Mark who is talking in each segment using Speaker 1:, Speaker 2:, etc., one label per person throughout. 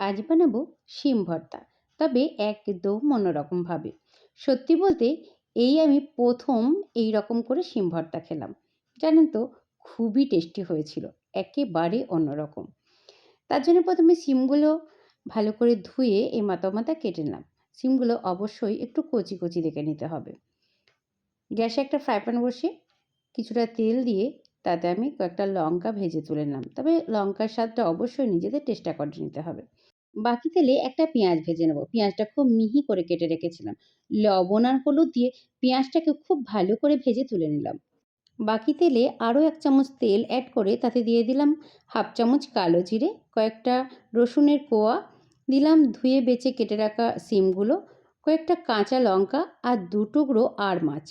Speaker 1: আজ বানাবো শিম ভর্তা। তবে একদম অন্যরকমভাবে সত্যি বলতে, এই আমি প্রথম এই রকম করে শিম ভর্তা খেলাম। জানেন তো, খুবই টেস্টি হয়েছিল, একেবারে অন্যরকম। তার জন্য প্রথমে শিমগুলো ভালো করে ধুয়ে এই মাথা মাথা কেটে নিলাম। শিমগুলো অবশ্যই একটু কচি কচি দেখে নিতে হবে। গ্যাসে একটা ফ্রাই প্যান বসিয়ে কিছুটা তেল দিয়ে তাতে আমি কয়েকটা লঙ্কা ভেজে তুলে নিলাম। তবে লঙ্কার স্বাদটা অবশ্যই নিজেদের চেষ্টা করে নিতে হবে। বাকি তেলে একটা পেঁয়াজ ভেজে নেব। পেঁয়াজটা খুব মিহি করে কেটে রেখেছিলাম। লবণ আর হলুদ দিয়ে পেঁয়াজটাকে খুব ভালো করে ভেজে তুলে নিলাম। বাকি তেলে আরও এক চামচ তেল অ্যাড করে তাতে দিয়ে দিলাম হাফ চামচ কালো জিরে, কয়েকটা রসুনের কোয়া, দিলাম ধুয়ে বেছে কেটে রাখা সিমগুলো, কয়েকটা কাঁচা লঙ্কা আর দু টুকরো আর মাছ,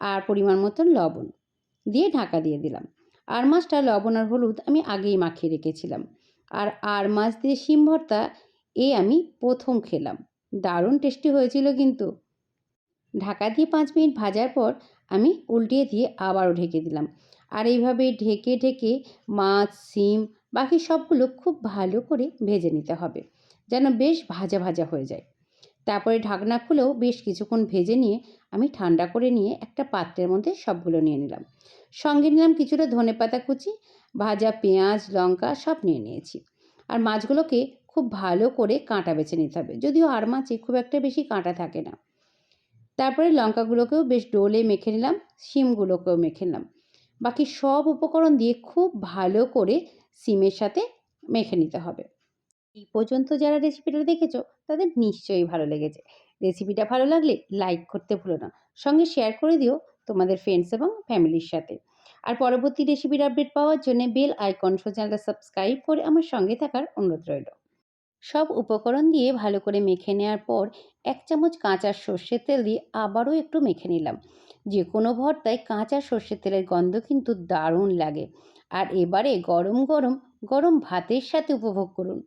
Speaker 1: আর পরিমাণ মতন লবণ। দিয়ে ঢাকা দিয়ে দিলাম। আর মাছটা লবণ আর হলুদ আমি আগেই মাখিয়ে রেখেছিলাম। আর আর মাছ দিয়ে শিম ভর্তা এ আমি প্রথম খেলাম। দারুণ টেস্টি হয়েছিল কিন্তু। ঢাকা দিয়ে পাঁচ মিনিট ভাজার পর আমি উল্টিয়ে দিয়ে আবারও ঢেকে দিলাম। আর এইভাবে ঢেকে ঢেকে মাছ সিম বাকি সবগুলো খুব ভালো করে ভেজে নিতে হবে। যেন বেশ ভাজা ভাজা হয়ে যায়। তারপরে ঢাকনা খুলেও বেশ কিছুক্ষণ ভেজে নিয়ে আমি ঠান্ডা করে নিয়ে একটা পাত্রের মধ্যে সবগুলো নিয়ে নিলাম। সঙ্গে নিলাম কিছুটা ধনে পাতা কুচি, ভাজা পেঁয়াজ, লঙ্কা সব নিয়ে নিয়েছি। আর মাছগুলোকে খুব ভালো করে কাঁটা বেছে নিতে হবে, যদিও আর মাছে খুব একটা বেশি কাঁটা থাকে না। তারপরে লঙ্কাগুলোকেও বেশ ডোলে মেখে নিলাম, শিমগুলোকেও মেখে নিলাম। বাকি সব উপকরণ দিয়ে খুব ভালো করে সিমের সাথে মেখে নিতে হবে। এই পর্যন্ত যারা রেসিপিটা দেখেছ, তাদের নিশ্চয়ই ভালো লেগেছে। রেসিপিটা ভালো লাগলে লাইক করতে ভুলো না। সঙ্গে শেয়ার করে দিও তোমাদের ফ্রেন্ডস এবং ফ্যামিলির সাথে। আর পরবর্তী রেসিপির আপডেট পাওয়ার জন্য বেল আইকন শো চ্যানেলটা সাবস্ক্রাইব করে আমার সঙ্গে থাকার অনুরোধ রইল। সব উপকরণ দিয়ে ভালো করে মেখে নেওয়ার পর এক চামচ কাঁচা সর্ষের তেল দিয়ে আবারও একটু মেখে নিলাম। যে কোনো ভর্তায় কাঁচা সর্ষের তেলের গন্ধ কিন্তু দারুণ লাগে। আর এবারে গরম গরম গরম ভাতের সাথে উপভোগ করুন।